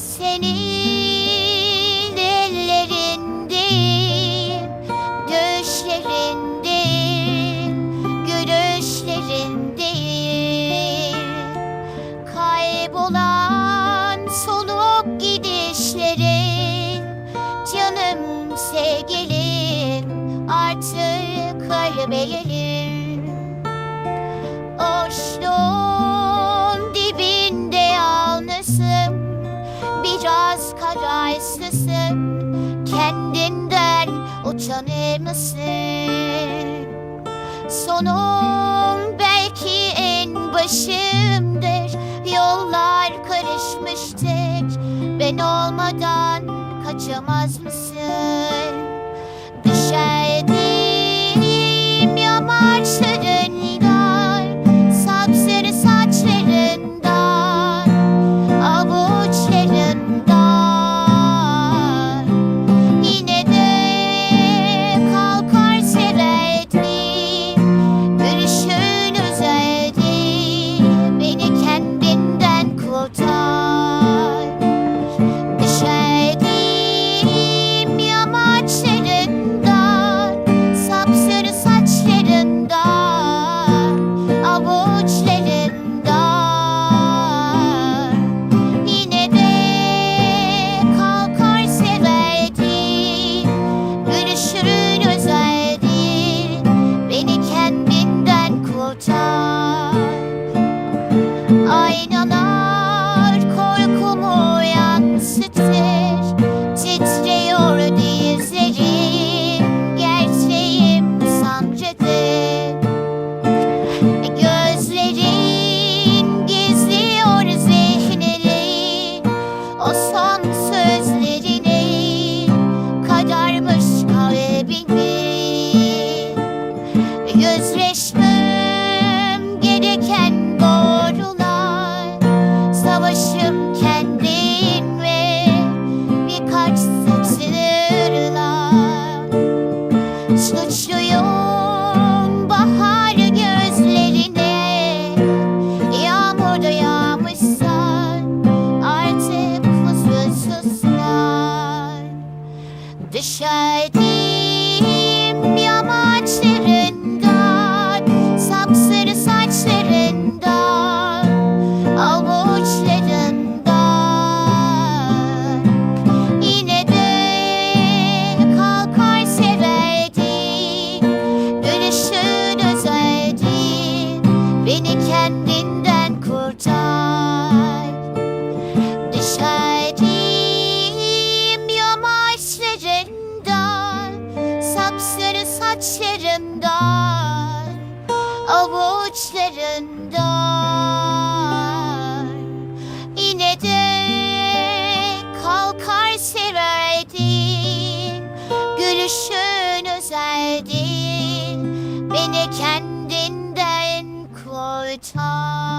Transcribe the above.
Senin ellerindeyim, düşlerindeyim, gülüşlerindeyim. Kaybolan soluk gidişlerin, canım sevgilim artık kalbeyelim. Oşluğun Kendinden utanır mısın? Sonum belki en başımdır Yollar karışmıştır Ben olmadan kaçamaz mısın? Düşerdim Düşerdim saçlarından Avuçlarından Yine de kalkar severdim Gülüşün özeldi Beni kendinden kurtar